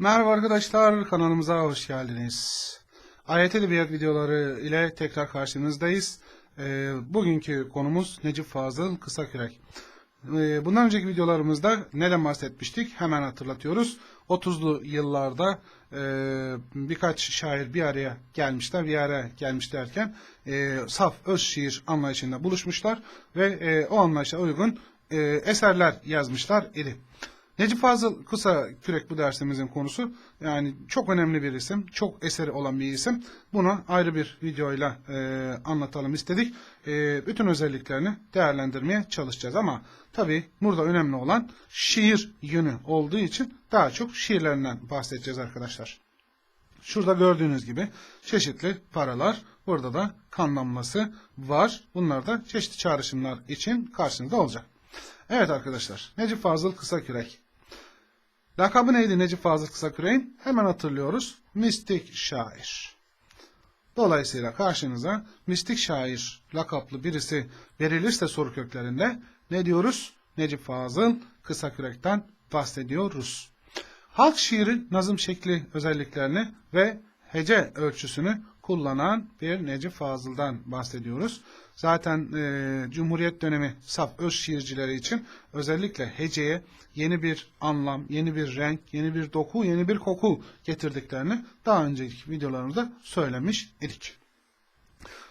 Merhaba arkadaşlar, kanalımıza hoş geldiniz. Ayet Edebiyat videoları ile tekrar karşınızdayız. Ee, bugünkü konumuz Necip Fazıl Kısakürek. Ee, bundan önceki videolarımızda neden bahsetmiştik? Hemen hatırlatıyoruz. 30'lu yıllarda e, birkaç şair bir araya gelmişler, bir araya gelmiş derken e, saf öz şiir anlayışında buluşmuşlar ve e, o anlayışa uygun e, eserler yazmışlar idi. Necip Fazıl kısa kürek bu dersimizin konusu. Yani çok önemli bir isim, çok eseri olan bir isim. Bunu ayrı bir videoyla e, anlatalım istedik. E, bütün özelliklerini değerlendirmeye çalışacağız ama tabii burada önemli olan şiir yönü olduğu için daha çok şiirlerinden bahsedeceğiz arkadaşlar. Şurada gördüğünüz gibi çeşitli paralar, burada da kan damlası var. Bunlar da çeşitli çağrışımlar için karşınızda olacak. Evet arkadaşlar, Necip Fazıl Kısakürek. Lakabı neydi Necip Fazıl Kısakürek'in? Hemen hatırlıyoruz. Mistik şair. Dolayısıyla karşınıza mistik şair lakaplı birisi verilirse soru köklerinde ne diyoruz? Necip Fazıl Kısakürek'ten bahsediyoruz. Halk şiiri nazım şekli özelliklerini ve hece ölçüsünü kullanan bir Necip Fazıl'dan bahsediyoruz. Zaten e, Cumhuriyet dönemi saf öz şiircileri için özellikle heceye yeni bir anlam, yeni bir renk, yeni bir doku, yeni bir koku getirdiklerini daha önceki videolarımızda söylemiş idik.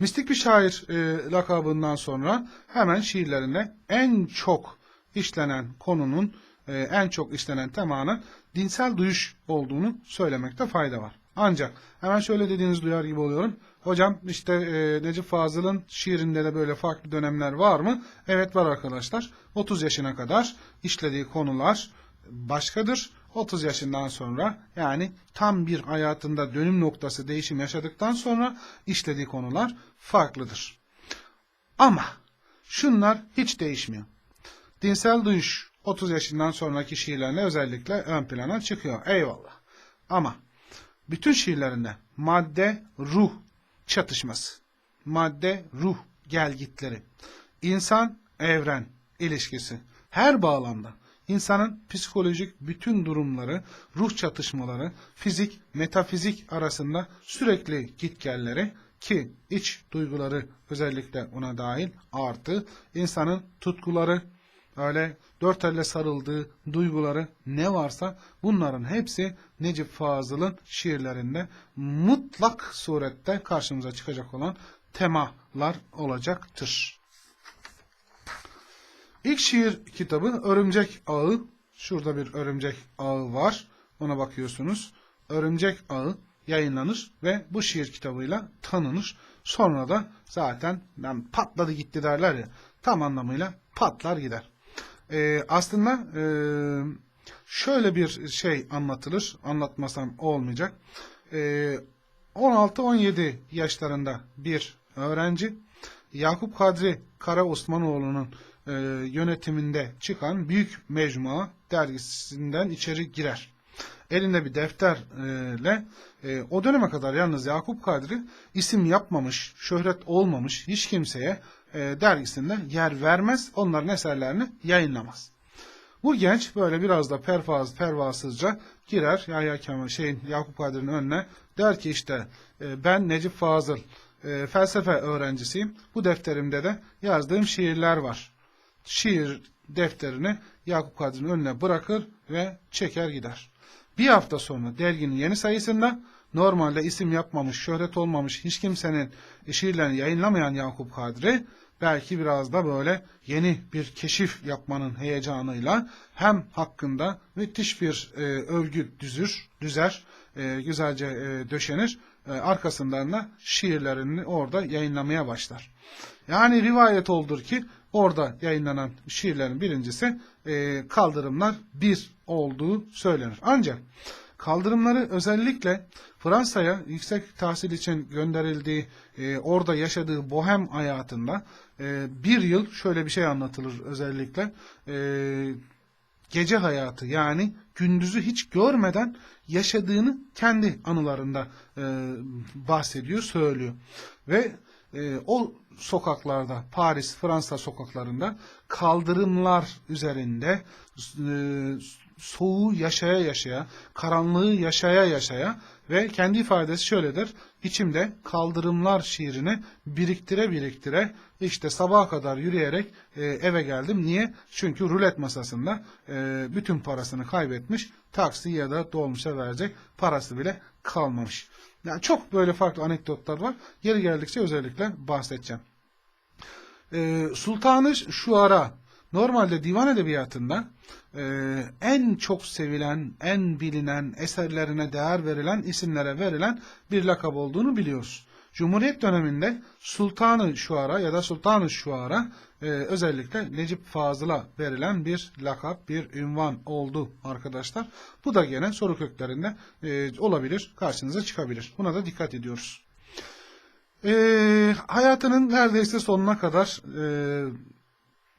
Mistik bir şair e, lakabından sonra hemen şiirlerinde en çok işlenen konunun, e, en çok işlenen temanın dinsel duyuş olduğunu söylemekte fayda var. Ancak hemen şöyle dediğiniz duyar gibi oluyorum. Hocam işte e, Necip Fazıl'ın şiirinde de böyle farklı dönemler var mı? Evet var arkadaşlar. 30 yaşına kadar işlediği konular başkadır. 30 yaşından sonra yani tam bir hayatında dönüm noktası değişim yaşadıktan sonra işlediği konular farklıdır. Ama şunlar hiç değişmiyor. Dinsel duyuş 30 yaşından sonraki şiirlerinde özellikle ön plana çıkıyor. Eyvallah. Ama bütün şiirlerinde madde ruh çatışması, madde ruh gelgitleri, insan evren ilişkisi. Her bağlamda insanın psikolojik bütün durumları, ruh çatışmaları, fizik, metafizik arasında sürekli gitgelleri ki iç duyguları özellikle ona dahil artı insanın tutkuları, öyle dört elle sarıldığı duyguları ne varsa bunların hepsi Necip Fazıl'ın şiirlerinde mutlak surette karşımıza çıkacak olan temalar olacaktır. İlk şiir kitabı Örümcek Ağı. Şurada bir örümcek ağı var. Ona bakıyorsunuz. Örümcek Ağı yayınlanır ve bu şiir kitabıyla tanınır. Sonra da zaten yani patladı gitti derler ya tam anlamıyla patlar gider. Ee, aslında e, şöyle bir şey anlatılır. Anlatmasam olmayacak. Ee, 16-17 yaşlarında bir öğrenci Yakup Kadri Kara Osmanoğlu'nun e, yönetiminde çıkan Büyük Mecmua dergisinden içeri girer. Elinde bir defterle e, o döneme kadar yalnız Yakup Kadri isim yapmamış, şöhret olmamış hiç kimseye e, dergisinde yer vermez, onların eserlerini yayınlamaz. Bu genç böyle biraz da perfaz, pervasızca girer Yahya Kemal şeyin Yakup Kadri'nin önüne der ki işte e, ben Necip Fazıl e, felsefe öğrencisiyim. Bu defterimde de yazdığım şiirler var. Şiir defterini Yakup Kadri'nin önüne bırakır ve çeker gider. Bir hafta sonra derginin yeni sayısında normalde isim yapmamış, şöhret olmamış hiç kimsenin şiirlerini yayınlamayan Yakup Kadri belki biraz da böyle yeni bir keşif yapmanın heyecanıyla hem hakkında müthiş bir e, övgü düzür, düzer, e, güzelce e, döşenir. E, arkasından da şiirlerini orada yayınlamaya başlar. Yani rivayet oldur ki orada yayınlanan şiirlerin birincisi e, kaldırımlar bir olduğu söylenir. Ancak kaldırımları özellikle Fransa'ya yüksek tahsil için gönderildiği, e, orada yaşadığı bohem hayatında e, bir yıl şöyle bir şey anlatılır özellikle. E, gece hayatı yani gündüzü hiç görmeden yaşadığını kendi anılarında e, bahsediyor, söylüyor. Ve e, o sokaklarda, Paris, Fransa sokaklarında kaldırımlar üzerinde e, soğuğu yaşaya yaşaya, karanlığı yaşaya yaşaya ve kendi ifadesi şöyledir. İçimde kaldırımlar şiirini biriktire biriktire işte sabaha kadar yürüyerek e, eve geldim. Niye? Çünkü rulet masasında e, bütün parasını kaybetmiş. Taksi ya da dolmuşa verecek parası bile kalmamış. Yani çok böyle farklı anekdotlar var. Yeri geldikçe özellikle bahsedeceğim. E, Sultanı şu ara normalde divan edebiyatında e, en çok sevilen, en bilinen, eserlerine değer verilen isimlere verilen bir lakap olduğunu biliyoruz. Cumhuriyet döneminde Sultanı Şuara ya da Sultanı Şuara e, özellikle Necip Fazıl'a verilen bir lakap, bir ünvan oldu arkadaşlar. Bu da gene soru köklerinde e, olabilir, karşınıza çıkabilir. Buna da dikkat ediyoruz. E, hayatının neredeyse sonuna kadar e,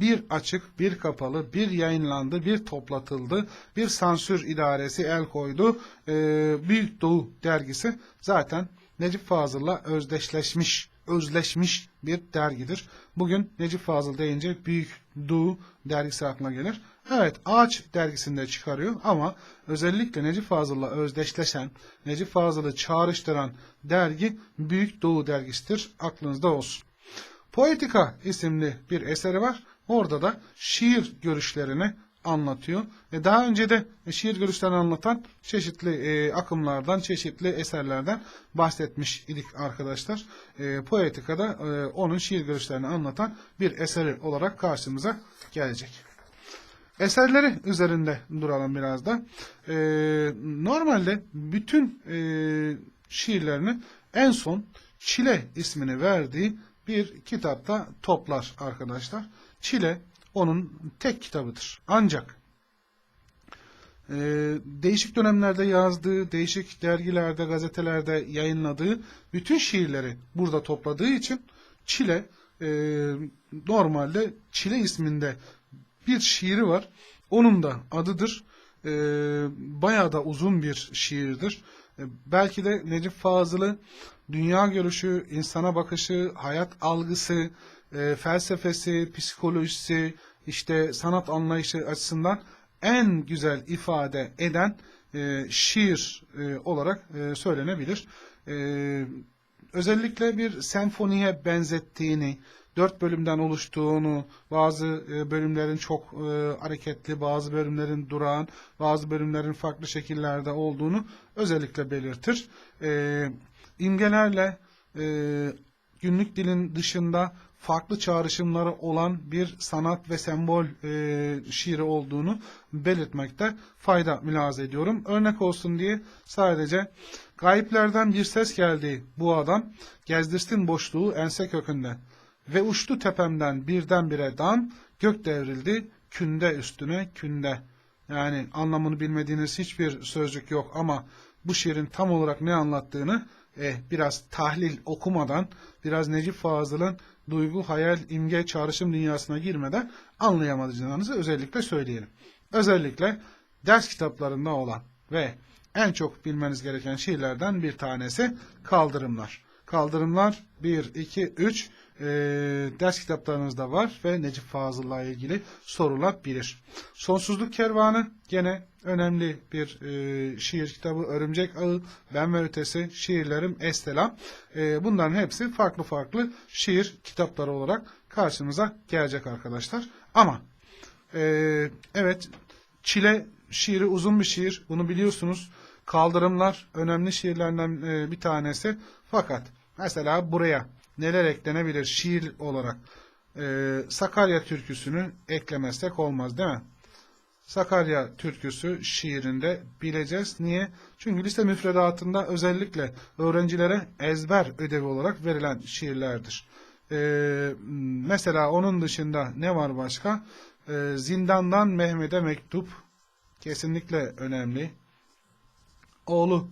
bir açık, bir kapalı, bir yayınlandı, bir toplatıldı, bir sansür idaresi el koydu. E, Büyük Doğu dergisi zaten Necip Fazıl'la özdeşleşmiş, özleşmiş bir dergidir. Bugün Necip Fazıl deyince Büyük Doğu dergisi aklına gelir. Evet Ağaç dergisinde çıkarıyor ama özellikle Necip Fazıl'la özdeşleşen, Necip Fazıl'ı çağrıştıran dergi Büyük Doğu dergisidir. Aklınızda olsun. Poetika isimli bir eseri var. Orada da şiir görüşlerini anlatıyor. E daha önce de şiir görüşlerini anlatan çeşitli e, akımlardan, çeşitli eserlerden bahsetmiş idik arkadaşlar. E, Poetika'da e, onun şiir görüşlerini anlatan bir eseri olarak karşımıza gelecek. Eserleri üzerinde duralım biraz da. E, normalde bütün e, şiirlerini en son Çile ismini verdiği bir kitapta toplar arkadaşlar. Çile onun tek kitabıdır. Ancak e, değişik dönemlerde yazdığı, değişik dergilerde, gazetelerde yayınladığı bütün şiirleri burada topladığı için Çile e, normalde Çile isminde bir şiiri var. Onun da adıdır. E, bayağı da uzun bir şiirdir. E, belki de Necip Fazıl'ı dünya görüşü, insana bakışı, hayat algısı, e, felsefesi, psikolojisi, işte sanat anlayışı açısından en güzel ifade eden e, şiir e, olarak e, söylenebilir. E, özellikle bir senfoniye benzettiğini, dört bölümden oluştuğunu, bazı e, bölümlerin çok e, hareketli, bazı bölümlerin durağan, bazı bölümlerin farklı şekillerde olduğunu özellikle belirtir. E, imgelerle e, günlük dilin dışında farklı çağrışımları olan bir sanat ve sembol e, şiiri olduğunu belirtmekte fayda mülahaza ediyorum. Örnek olsun diye sadece gayiplerden bir ses geldi bu adam gezdirsin boşluğu ense kökünde ve uçtu tepemden birdenbire dan gök devrildi künde üstüne künde. Yani anlamını bilmediğiniz hiçbir sözcük yok ama bu şiirin tam olarak ne anlattığını e, biraz tahlil okumadan, biraz Necip Fazıl'ın duygu, hayal, imge, çağrışım dünyasına girmeden anlayamayacağınızı özellikle söyleyelim. Özellikle ders kitaplarında olan ve en çok bilmeniz gereken şiirlerden bir tanesi Kaldırımlar. Kaldırımlar 1, 2, 3 e, ders kitaplarınızda var ve Necip Fazıl'la ilgili sorulabilir. Sonsuzluk Kervanı gene önemli bir e, şiir kitabı. Örümcek Ağı, Ben ve Ötesi, Şiirlerim, Estelam. E, bunların hepsi farklı farklı şiir kitapları olarak karşımıza gelecek arkadaşlar. Ama e, evet Çile şiiri uzun bir şiir. Bunu biliyorsunuz. Kaldırımlar önemli şiirlerden e, bir tanesi. Fakat mesela buraya neler eklenebilir şiir olarak? E, Sakarya türküsünü eklemezsek olmaz değil mi? Sakarya türküsü şiirinde bileceğiz. Niye? Çünkü lise müfredatında özellikle öğrencilere ezber ödevi olarak verilen şiirlerdir. Ee, mesela onun dışında ne var başka? Ee, Zindandan Mehmet'e mektup kesinlikle önemli. Oğlu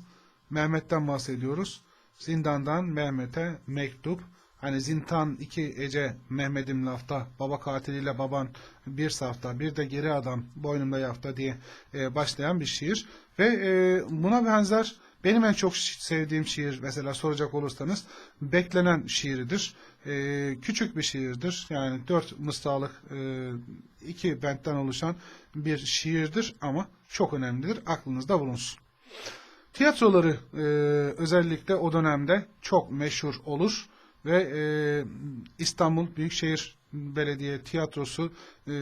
Mehmet'ten bahsediyoruz. Zindandan Mehmet'e mektup. Hani zintan iki ece Mehmet'im lafta, baba katiliyle baban bir safta, bir de geri adam boynumda yafta diye e, başlayan bir şiir. Ve e, buna benzer Benim en çok sevdiğim şiir mesela soracak olursanız Beklenen şiiridir. Ee, küçük bir şiirdir. Yani dört mısralık e, iki bentten oluşan bir şiirdir ama çok önemlidir. Aklınızda bulunsun. Tiyatroları e, özellikle o dönemde çok meşhur olur ve e, İstanbul Büyükşehir Belediye Tiyatrosu e,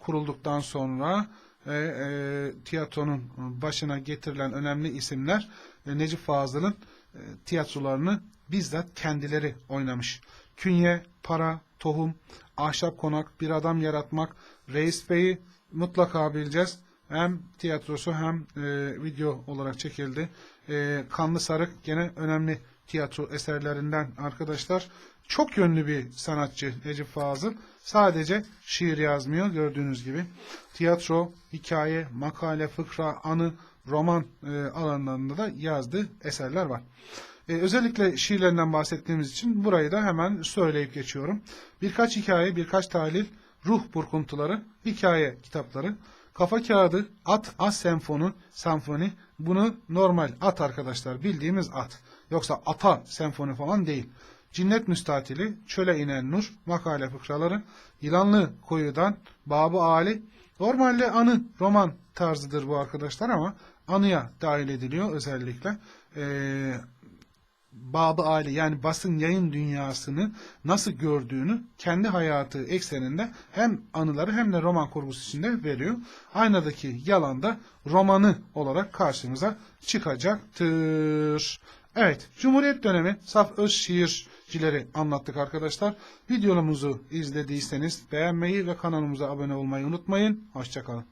kurulduktan sonra e, e, tiyatronun başına getirilen önemli isimler e, Necip Fazıl'ın e, tiyatrolarını bizzat kendileri oynamış. Künye, para, tohum, ahşap konak, bir adam yaratmak, Reis Bey'i mutlaka bileceğiz. Hem tiyatrosu hem e, video olarak çekildi. E, Kanlı Sarık gene önemli tiyatro eserlerinden arkadaşlar. Çok yönlü bir sanatçı Necip Fazıl. Sadece şiir yazmıyor gördüğünüz gibi. Tiyatro, hikaye, makale, fıkra, anı, roman e, alanlarında da yazdığı eserler var. E, özellikle şiirlerinden bahsettiğimiz için burayı da hemen söyleyip geçiyorum. Birkaç hikaye, birkaç tahlil, ruh burkuntuları, hikaye kitapları, kafa kağıdı, at, as senfonu, senfoni. Bunu normal at arkadaşlar, bildiğimiz at. Yoksa ata senfoni falan değil. Cinnet müstatili, çöle inen nur, makale fıkraları, yılanlı koyudan, babı ali. Normalde anı, roman tarzıdır bu arkadaşlar ama anıya dahil ediliyor özellikle. Ee, babı aile yani basın yayın dünyasını nasıl gördüğünü kendi hayatı ekseninde hem anıları hem de roman kurgusu içinde veriyor. Aynadaki yalan da romanı olarak karşımıza çıkacaktır. Evet, Cumhuriyet dönemi saf öz şiircileri anlattık arkadaşlar. Videomuzu izlediyseniz beğenmeyi ve kanalımıza abone olmayı unutmayın. Hoşçakalın.